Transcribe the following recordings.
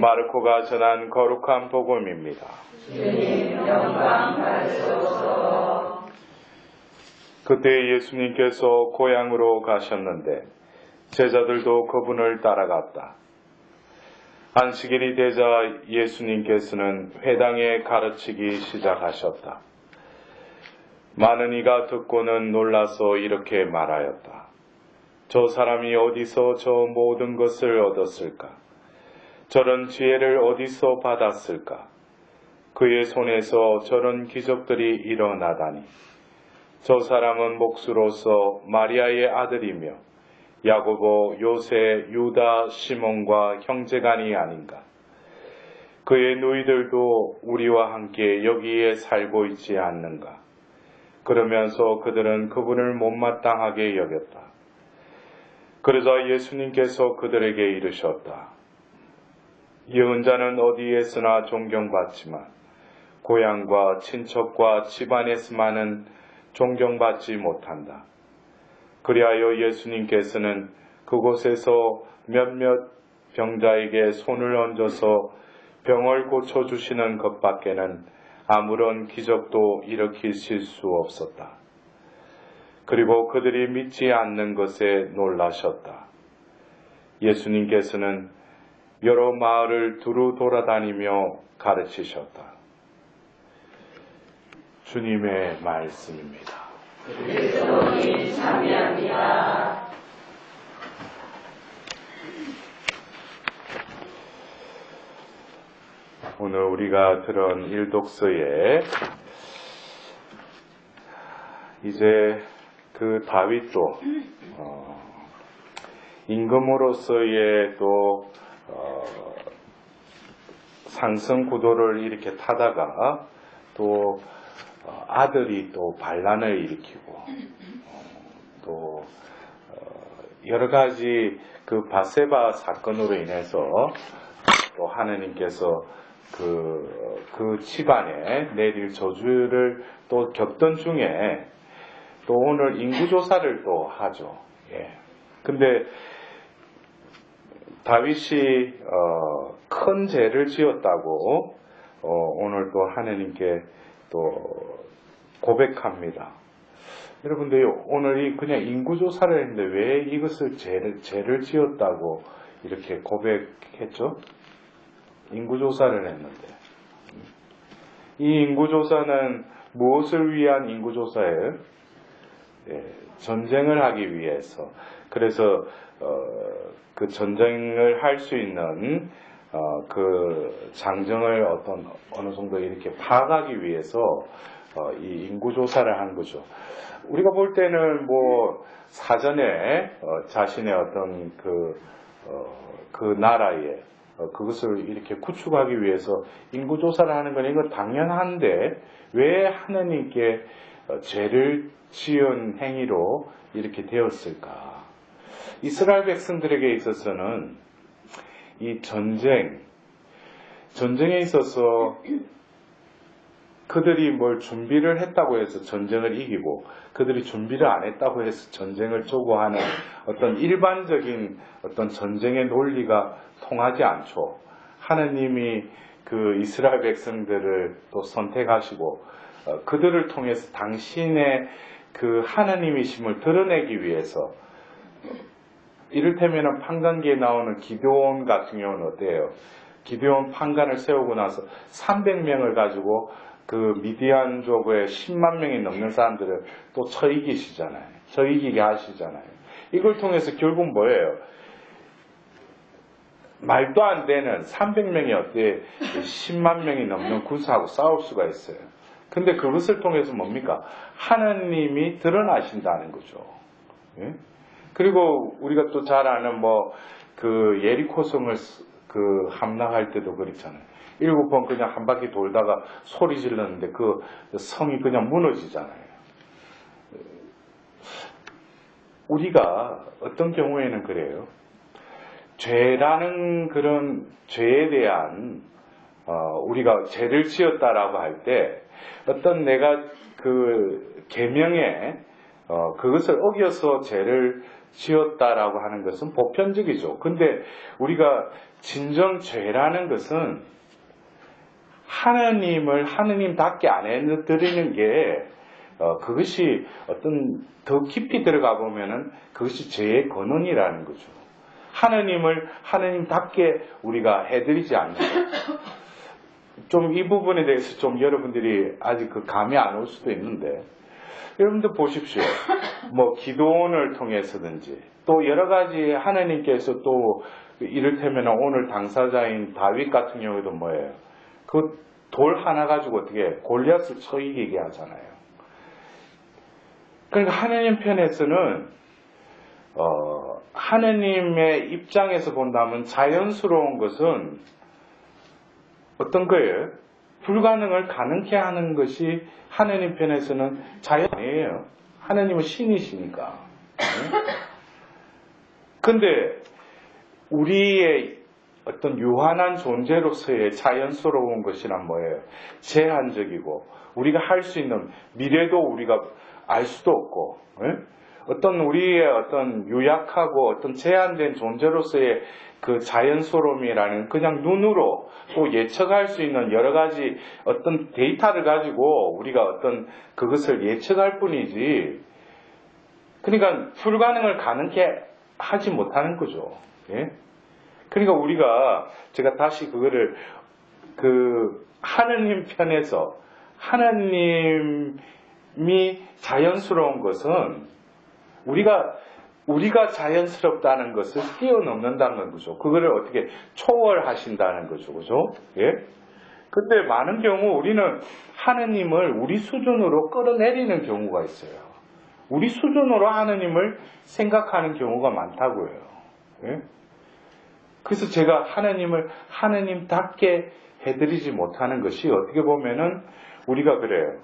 마르코가 전한 거룩한 복음입니다. 주님 영광 받으소서 그때 예수님께서 고향으로 가셨는데 제자들도 그분을 따라갔다. 안식일이 되자 예수님께서는 회당에 가르치기 시작하셨다. 많은 이가 듣고는 놀라서 이렇게 말하였다. 저 사람이 어디서 저 모든 것을 얻었을까? 저런 지혜를 어디서 받았을까? 그의 손에서 저런 기적들이 일어나다니. 저 사람은 목수로서 마리아의 아들이며 야고보, 요새, 유다, 시몬과 형제간이 아닌가. 그의 누이들도 우리와 함께 여기에 살고 있지 않는가. 그러면서 그들은 그분을 못마땅하게 여겼다. 그러자 예수님께서 그들에게 이르셨다. 예언자는 어디에 서나 존경받지만 고향과 친척과 집안에서만은 존경받지 못한다. 그리하여 예수님께서는 그곳에서 몇몇 병자에게 손을 얹어서 병을 고쳐주시는 것 밖에는 아무런 기적도 일으키실 수 없었다. 그리고 그들이 믿지 않는 것에 놀라셨다. 예수님께서는 여러 마을을 두루 돌아다니며 가르치셨다. 주님의 말씀입니다. 참여합니다 오늘 우리가 들은 일독서에 이제 그 다윗도 어, 임금으로서의 또 어, 상승 구도를 이렇게 타다가 또 어, 아들이 또 반란을 일으키고 어, 또 어, 여러 가지 그 바세바 사건으로 인해서 또 하나님께서 그, 그 집안에 내릴 저주를 또 겪던 중에 또 오늘 인구조사를 또 하죠. 예. 근데 다윗이 어, 큰 죄를 지었다고 어, 오늘 또 하나님께 또 고백합니다. 여러분들 오늘 이 그냥 인구조사를 했는데 왜 이것을 죄를, 죄를 지었다고 이렇게 고백했죠? 인구조사를 했는데 이 인구조사는 무엇을 위한 인구조사예요? 예, 전쟁을 하기 위해서 그래서 어, 그 전쟁을 할 수 있는 어, 그 장정을 어떤 어느 정도 이렇게 파악하기 위해서 어, 이 인구 조사를 한 거죠. 우리가 볼 때는 뭐 사전에 어, 자신의 어떤 그, 어, 그 나라에 어, 그것을 이렇게 구축하기 위해서 인구 조사를 하는 건 이건 당연한데 왜 하나님께 어, 죄를 지은 행위로 이렇게 되었을까? 이스라엘 백성들에게 있어서는 이 전쟁, 전쟁에 있어서 그들이 뭘 준비를 했다고 해서 전쟁을 이기고 그들이 준비를 안 했다고 해서 전쟁을 쪼고하는 어떤 일반적인 어떤 전쟁의 논리가 통하지 않죠. 하나님이 그 이스라엘 백성들을 또 선택하시고 어, 그들을 통해서 당신의 그 하나님이심을 드러내기 위해서 이를테면 판관기에 나오는 기도원 같은 경우는 어때요? 기도원 판관을 세우고 나서 300명을 가지고 그 미디안족의 10만 명이 넘는 사람들을 또 처이기시잖아요. 처이기게 하시잖아요. 이걸 통해서 결국 뭐예요? 말도 안 되는 300명이 어때 10만 명이 넘는 군사하고 싸울 수가 있어요. 근데 그것을 통해서 뭡니까? 하나님이 드러나신다는 거죠. 예? 그리고 우리가 또 잘 아는 뭐 그 예리코성을 그 함락할 때도 그렇잖아요. 일곱 번 그냥 한 바퀴 돌다가 소리 질렀는데 그 성이 그냥 무너지잖아요. 우리가 어떤 경우에는 그래요. 죄라는 그런 죄에 대한 어, 우리가 죄를 지었다라고 할 때 어떤 내가 그 계명에 어, 그것을 어겨서 죄를 지었다라고 하는 것은 보편적이죠. 근데 우리가 진정 죄라는 것은 하나님을 하나님답게 안 해드리는 게 어, 그것이 어떤 더 깊이 들어가 보면은 그것이 죄의 근원이라는 거죠. 하나님을 하나님답게 우리가 해드리지 않는 것. 좀 이 부분에 대해서 좀 여러분들이 아직 그 감이 안 올 수도 있는데 여러분들 보십시오. 뭐 기도원을 통해서든지 또 여러 가지 하나님께서 또 이를테면 오늘 당사자인 다윗 같은 경우에도 뭐예요? 그 돌 하나 가지고 어떻게 골리앗을 쳐 이기게 하잖아요. 그러니까 하나님 편에서는 어, 하나님의 입장에서 본다면 자연스러운 것은 어떤 거예요? 불가능을 가능케 하는 것이 하나님 편에서는 자연이에요. 하나님은 신이시니까. 네? 근데 우리의 어떤 유한한 존재로서의 자연스러운 것이란 뭐예요? 제한적이고 우리가 할 수 있는 미래도 우리가 알 수도 없고 예? 어떤 우리의 어떤 유약하고 어떤 제한된 존재로서의 그 자연스러움이라는 그냥 눈으로 또 예측할 수 있는 여러 가지 어떤 데이터를 가지고 우리가 어떤 그것을 예측할 뿐이지 그러니까 불가능을 가능케 하지 못하는 거죠. 예? 그러니까 우리가 제가 다시 그거를 그 하느님 편에서 하나님이 자연스러운 것은 우리가 우리가 자연스럽다는 것을 뛰어넘는다는 거죠. 그거를 어떻게 초월하신다는 거죠. 그죠? 예? 근데 많은 경우 우리는 하느님을 우리 수준으로 끌어내리는 경우가 있어요. 우리 수준으로 하느님을 생각하는 경우가 많다고요. 예? 그래서 제가 하나님을 하나님답게 해드리지 못하는 것이 어떻게 보면은 우리가 그래요.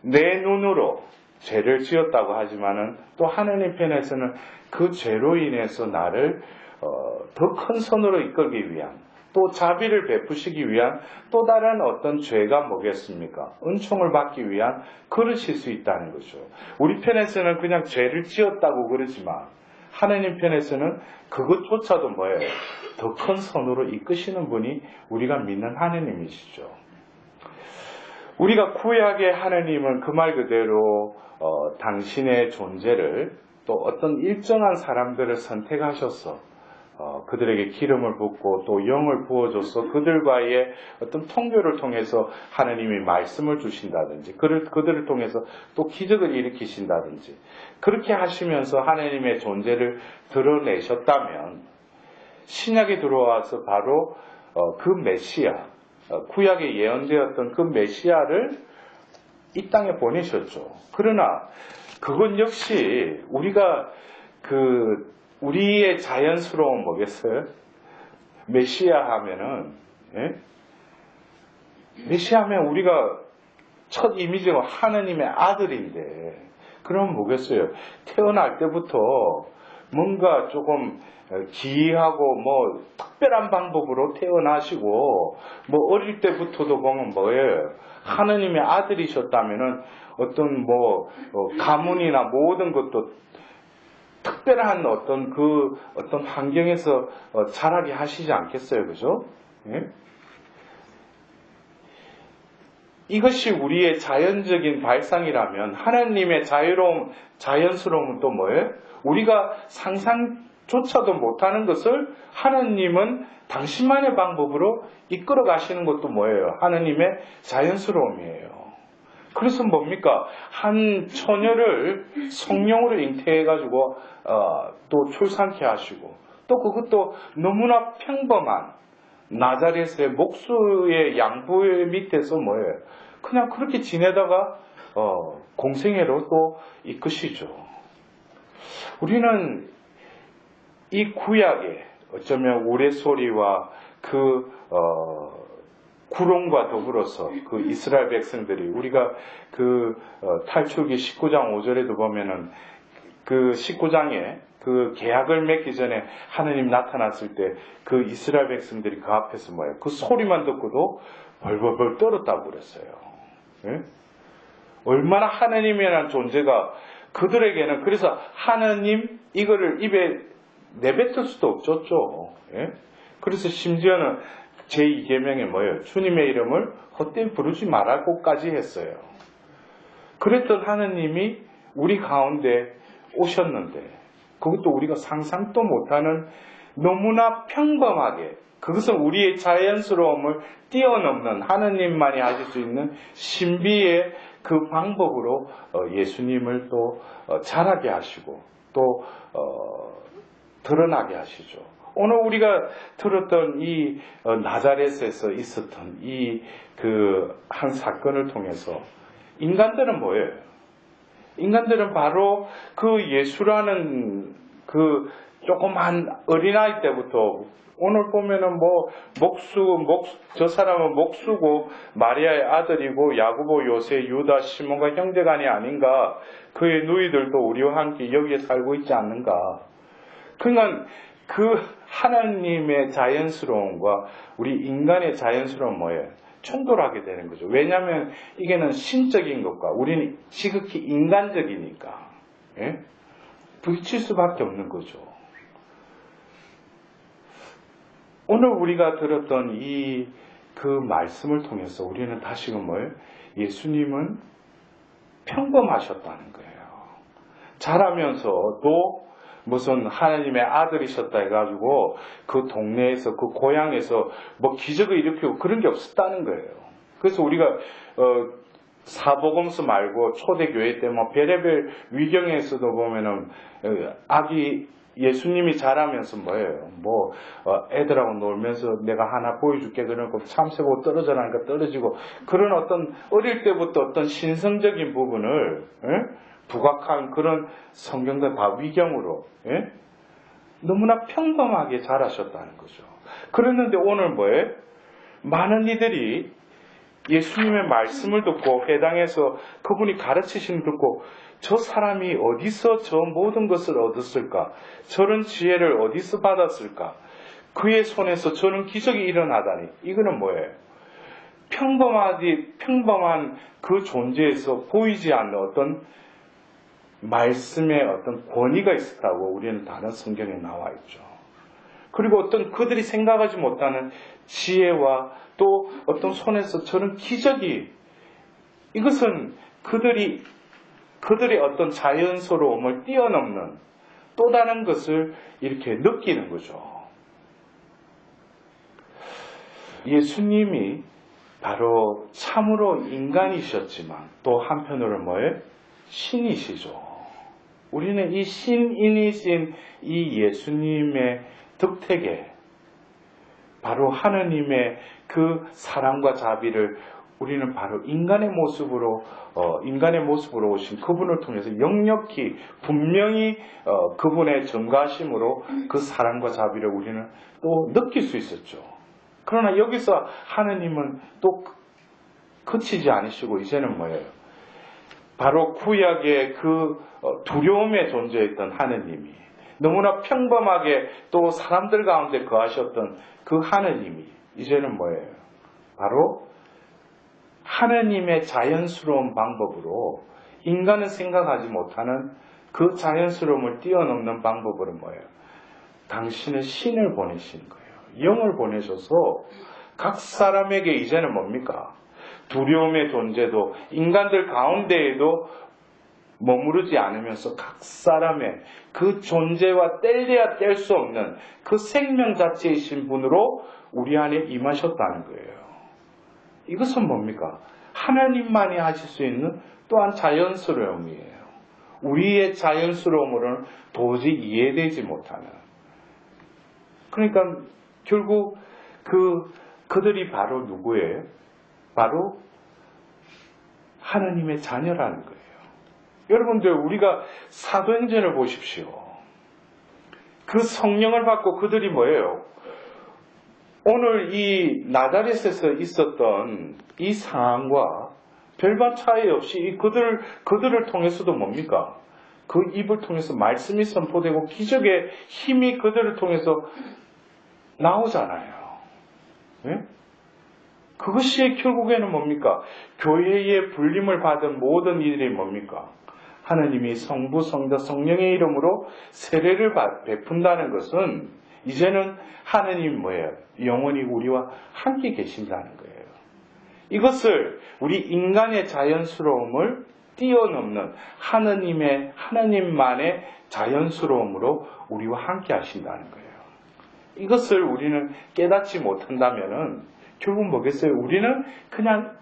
내 눈으로 죄를 지었다고 하지만은 또 하나님 편에서는 그 죄로 인해서 나를 어, 더 큰 선으로 이끌기 위한 또 자비를 베푸시기 위한 또 다른 어떤 죄가 뭐겠습니까? 은총을 받기 위한 그러실 수 있다는 거죠. 우리 편에서는 그냥 죄를 지었다고 그러지만 하나님 편에서는 그것조차도 뭐예요? 더 큰 선으로 이끄시는 분이 우리가 믿는 하나님이시죠. 우리가 구약의 하나님은 그 말 그대로 어, 당신의 존재를 또 어떤 일정한 사람들을 선택하셔서 어, 그들에게 기름을 붓고 또 영을 부어줘서 그들과의 어떤 통교를 통해서 하나님이 말씀을 주신다든지 그를, 그들을 통해서 또 기적을 일으키신다든지 그렇게 하시면서 하나님의 존재를 드러내셨다면 신약에 들어와서 바로 어, 그 메시아 어, 구약에 예언되었던 그 메시아를 이 땅에 보내셨죠. 그러나 그건 역시 우리가 그 우리의 자연스러운 뭐겠어요? 메시아 하면은 예? 메시아 하면 우리가 첫 이미지가 하느님의 아들인데 그럼 뭐겠어요? 태어날 때부터 뭔가 조금 기이하고 뭐 특별한 방법으로 태어나시고 뭐 어릴 때부터도 보면 뭐예요? 하느님의 아들이셨다면은 어떤 뭐 어, 가문이나 모든 것도 특별한 어떤 그 어떤 환경에서 어, 자라게 하시지 않겠어요, 그죠? 예? 이것이 우리의 자연적인 발상이라면 하나님의 자유로움, 자연스러움은 또 뭐예요? 우리가 상상조차도 못하는 것을 하나님은 당신만의 방법으로 이끌어 가시는 것도 뭐예요? 하나님의 자연스러움이에요. 그래서 뭡니까? 한 처녀를 성령으로 잉태해가지고 어, 또 출산케 하시고 또 그것도 너무나 평범한 나자렛의 목수의 양부의 밑에서 뭐예요? 그냥 그렇게 지내다가 어, 공생애로 또 이끄시죠. 우리는 이 구약에 어쩌면 우레소리와 그 어, 구름과 더불어서 그 이스라엘 백성들이 우리가 그 어, 탈출기 19장 5절에도 보면은 그 19장에 그 계약을 맺기 전에 하느님 나타났을 때 그 이스라엘 백성들이 그 앞에서 뭐예요? 그 소리만 듣고도 벌벌벌 떨었다고 그랬어요. 예? 얼마나 하느님이라는 존재가 그들에게는 그래서 하느님 이거를 입에 내뱉을 수도 없었죠. 예? 그래서 심지어는 제2계명에 뭐예요? 주님의 이름을 헛되이 부르지 말라고까지 했어요. 그랬던 하느님이 우리 가운데 오셨는데 그것도 우리가 상상도 못하는 너무나 평범하게 그것은 우리의 자연스러움을 뛰어넘는 하느님만이 하실 수 있는 신비의 그 방법으로 어, 예수님을 또 어, 자라게 하시고 또 어, 드러나게 하시죠. 오늘 우리가 들었던 이 어, 나자렛에서 있었던 이 그 한 사건을 통해서 인간들은 뭐예요? 인간들은 바로 그 예수라는 그 조그만 어린아이 때부터 오늘 보면은 뭐 목수 목 저 사람은 목수고 마리아의 아들이고 야구보 요새 유다 시몬과 형제간이 아닌가 그의 누이들도 우리와 함께 여기에 살고 있지 않는가 그러니까 그 하나님의 자연스러움과 우리 인간의 자연스러움 뭐예요? 충돌하게 되는 거죠. 왜냐하면 이게는 신적인 것과 우리는 지극히 인간적이니까 예? 부딪힐 수밖에 없는 거죠. 오늘 우리가 들었던 이 그 말씀을 통해서 우리는 다시금 뭐예요? 예수님은 평범하셨다는 거예요. 자라면서도 무슨 하나님의 아들이셨다 해가지고 그 동네에서 그 고향에서 뭐 기적을 일으키고 그런 게 없었다는 거예요. 그래서 우리가 어, 사복음서 말고 초대교회 때 뭐 별의별 위경에서도 보면은 어, 아기 예수님이 자라면서 뭐예요? 뭐 어, 애들하고 놀면서 내가 하나 보여줄게 그러고 참새고 떨어져 나니까 떨어지고 그런 어떤 어릴 때부터 어떤 신성적인 부분을 예? 부각한 그런 성경들 다 위경으로 예? 너무나 평범하게 자라셨다는 거죠. 그랬는데 오늘 뭐예요? 많은 이들이 예수님의 말씀을 듣고 회당에서 그분이 가르치신 듣고 저 사람이 어디서 저 모든 것을 얻었을까? 저런 지혜를 어디서 받았을까? 그의 손에서 저런 기적이 일어나다니. 이거는 뭐예요? 평범하디, 평범한 그 존재에서 보이지 않는 어떤 말씀의 어떤 권위가 있었다고 우리는 다른 성경에 나와 있죠. 그리고 어떤 그들이 생각하지 못하는 지혜와 또 어떤 손에서 저런 기적이 이것은 그들이 그들의 어떤 자연스러움을 뛰어넘는 또 다른 것을 이렇게 느끼는 거죠. 예수님이 바로 참으로 인간이셨지만 또 한편으로는 뭐예요? 신이시죠. 우리는 이 신인이신 이 예수님의 덕택에 바로 하느님의 그 사랑과 자비를 우리는 바로 인간의 모습으로 어, 인간의 모습으로 오신 그분을 통해서 역력히 분명히 어, 그분의 전가심으로 그 사랑과 자비를 우리는 또 느낄 수 있었죠. 그러나 여기서 하느님은 또 그치지 않으시고 이제는 뭐예요? 바로 구약의 그 어, 두려움에 존재했던 하느님이 너무나 평범하게 또 사람들 가운데 거하셨던 그 하느님이 이제는 뭐예요? 바로 하느님의 자연스러운 방법으로 인간은 생각하지 못하는 그 자연스러움을 뛰어넘는 방법으로 뭐예요? 당신의 신을 보내신 거예요. 영을 보내셔서 각 사람에게 이제는 뭡니까? 두려움의 존재도 인간들 가운데에도 머무르지 않으면서 각 사람의 그 존재와 뗄래야 뗄 수 없는 그 생명 자체이신 분으로 우리 안에 임하셨다는 거예요. 이것은 뭡니까? 하나님만이 하실 수 있는 또한 자연스러움이에요. 우리의 자연스러움으로는 도저히 이해되지 못하는. 그러니까 결국 그 그들이 바로 누구예요? 바로 하나님의 자녀라는 거예요. 여러분들 우리가 사도행전을 보십시오. 그 성령을 받고 그들이 뭐예요? 오늘 이 나다렛에서 있었던 이 상황과 별반 차이 없이 이 그들 그들을 통해서도 뭡니까? 그 입을 통해서 말씀이 선포되고 기적의 힘이 그들을 통해서 나오잖아요. 예? 그것이 결국에는 뭡니까? 교회의 불림을 받은 모든 이들이 뭡니까? 하나님이 성부, 성자, 성령의 이름으로 세례를 받- 베푼다는 것은 이제는 하나님 뭐예요? 영원히 우리와 함께 계신다는 거예요. 이것을 우리 인간의 자연스러움을 뛰어넘는 하나님의 하나님만의 자연스러움으로 우리와 함께 하신다는 거예요. 이것을 우리는 깨닫지 못한다면은 결국 뭐겠어요? 우리는 그냥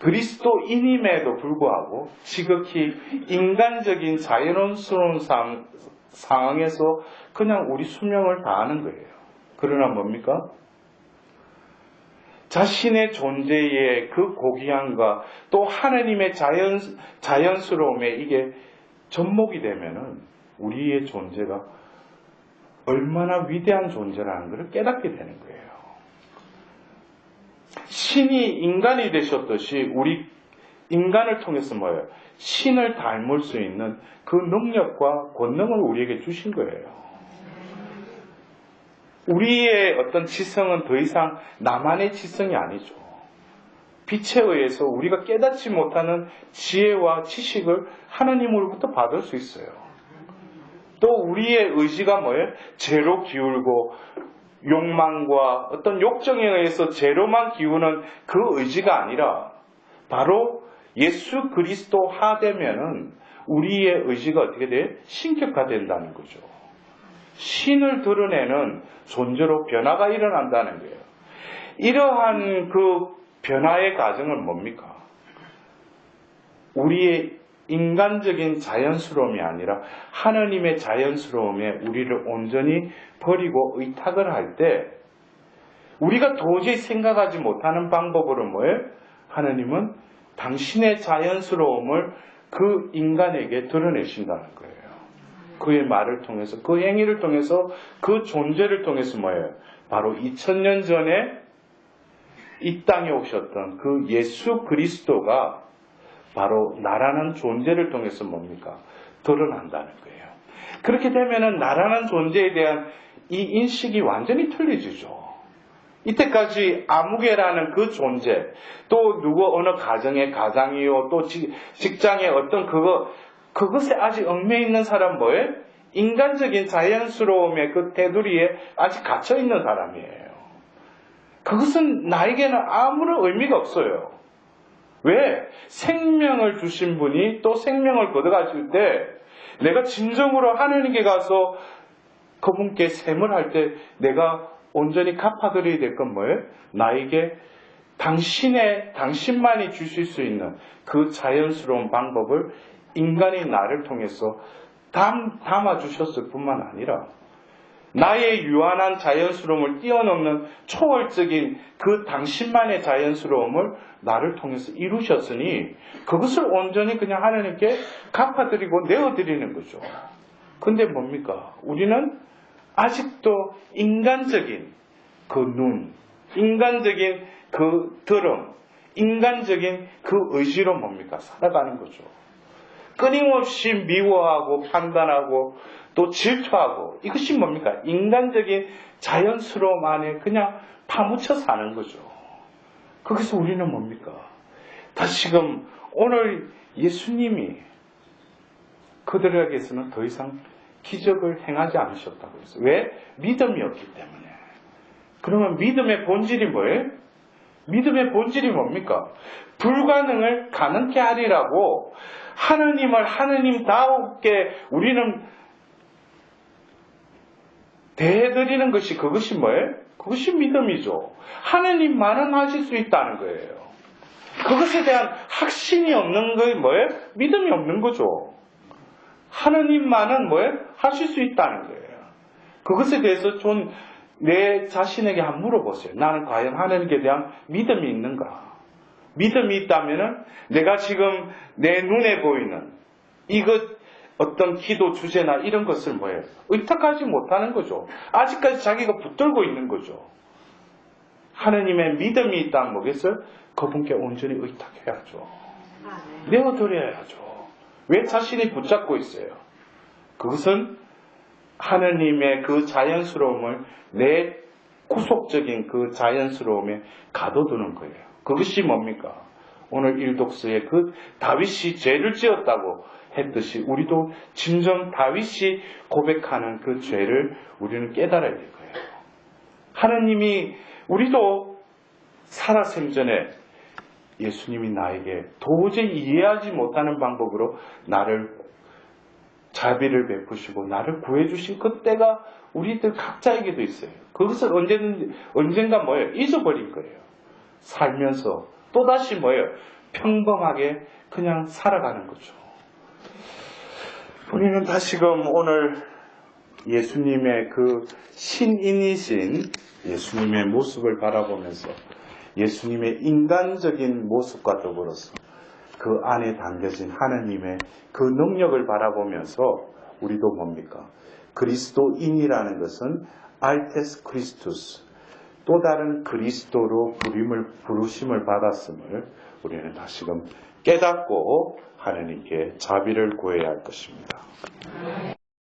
그리스도인임에도 불구하고 지극히 인간적인 자연스러운 상, 상황에서 그냥 우리 수명을 다하는 거예요. 그러나 뭡니까? 자신의 존재의 그 고귀함과 또 하나님의 자연, 자연스러움에 이게 접목이 되면은 우리의 존재가 얼마나 위대한 존재라는 것을 깨닫게 되는 거예요. 신이 인간이 되셨듯이 우리 인간을 통해서 뭐예요? 신을 닮을 수 있는 그 능력과 권능을 우리에게 주신 거예요. 우리의 어떤 지성은 더 이상 나만의 지성이 아니죠. 빛에 의해서 우리가 깨닫지 못하는 지혜와 지식을 하나님으로부터 받을 수 있어요. 또 우리의 의지가 뭐예요? 죄로 기울고 욕망과 어떤 욕정에 의해서 죄로만 기우는 그 의지가 아니라 바로 예수 그리스도 하되면은 우리의 의지가 어떻게 돼? 신격화된다는 거죠. 신을 드러내는 존재로 변화가 일어난다는 거예요. 이러한 그 변화의 과정은 뭡니까? 우리의 인간적인 자연스러움이 아니라 하나님의 자연스러움에 우리를 온전히 버리고 의탁을 할 때 우리가 도저히 생각하지 못하는 방법으로 뭐예요? 하나님은 당신의 자연스러움을 그 인간에게 드러내신다는 거예요. 그의 말을 통해서, 그 행위를 통해서, 그 존재를 통해서 뭐예요? 바로 2000년 전에 이 땅에 오셨던 그 예수 그리스도가 바로 나라는 존재를 통해서 뭡니까? 드러난다는 거예요. 그렇게 되면은 나라는 존재에 대한 이 인식이 완전히 틀려지죠. 이때까지 아무개라는 그 존재, 또 누구 어느 가정의 가장이요, 또 직, 직장의 어떤 그거, 그것에 아직 얽매 있는 사람 뭐예요? 인간적인 자연스러움의 그 테두리에 아직 갇혀 있는 사람이에요. 그것은 나에게는 아무런 의미가 없어요. 왜? 생명을 주신 분이 또 생명을 거둬가실 때 내가 진정으로 하나님께 가서 그분께 샘을 할 때 내가 온전히 갚아드려야 될 건 뭐예요? 나에게 당신의, 당신만이 주실 수 있는 그 자연스러운 방법을 인간이 나를 통해서 담, 담아주셨을 뿐만 아니라 나의 유한한 자연스러움을 뛰어넘는 초월적인 그 당신만의 자연스러움을 나를 통해서 이루셨으니 그것을 온전히 그냥 하나님께 갚아드리고 내어드리는 거죠. 근데 뭡니까? 우리는 아직도 인간적인 그 눈, 인간적인 그 들음, 인간적인 그 의지로 뭡니까? 살아가는 거죠. 끊임없이 미워하고 판단하고 또 질투하고 이것이 뭡니까? 인간적인 자연스러움 안에 그냥 파묻혀 사는 거죠. 거기서 우리는 뭡니까? 다시금 오늘 예수님이 그들에게서는 더 이상 기적을 행하지 않으셨다고 했어요. 왜? 믿음이 없기 때문에. 그러면 믿음의 본질이 뭐예요? 믿음의 본질이 뭡니까? 불가능을 가능케 하리라고 하느님을 하느님다우게 우리는 대해드리는 것이 그것이 뭐예요? 그것이 믿음이죠. 하느님만은 하실 수 있다는 거예요. 그것에 대한 확신이 없는 게 뭐예요? 믿음이 없는 거죠. 하느님만은 뭐예요? 하실 수 있다는 거예요. 그것에 대해서 좀 내 자신에게 한번 물어보세요. 나는 과연 하나님께 대한 믿음이 있는가? 믿음이 있다면은 내가 지금 내 눈에 보이는 이것 어떤 기도 주제나 이런 것을 뭐예요? 의탁하지 못하는 거죠. 아직까지 자기가 붙들고 있는 거죠. 하느님의 믿음이 있다면 뭐겠어요? 그분께 온전히 의탁해야죠. 내어드려야죠. 왜 자신이 붙잡고 있어요? 그것은 하느님의 그 자연스러움을 내 구속적인 그 자연스러움에 가둬두는 거예요. 그것이 뭡니까? 오늘 일독서에 그 다윗이 죄를 지었다고 했듯이 우리도 진정 다윗이 고백하는 그 죄를 우리는 깨달아야 될 거예요. 하나님이 우리도 살아 생전에 예수님이 나에게 도저히 이해하지 못하는 방법으로 나를 자비를 베푸시고 나를 구해주신 그때가 우리들 각자에게도 있어요. 그것을 언제든, 언젠가 뭐예요? 잊어버릴 거예요. 살면서 또다시 뭐예요? 평범하게 그냥 살아가는 거죠. 우리는 다시금 오늘 예수님의 그 신인이신 예수님의 모습을 바라보면서 예수님의 인간적인 모습과 더불어서 그 안에 담겨진 하나님의 그 능력을 바라보면서 우리도 뭡니까? 그리스도인이라는 것은 알테스 크리스투스 또 다른 그리스도로 부림을 부르심을 받았음을 우리는 다시금 깨닫고 하나님께 자비를 구해야 할 것입니다.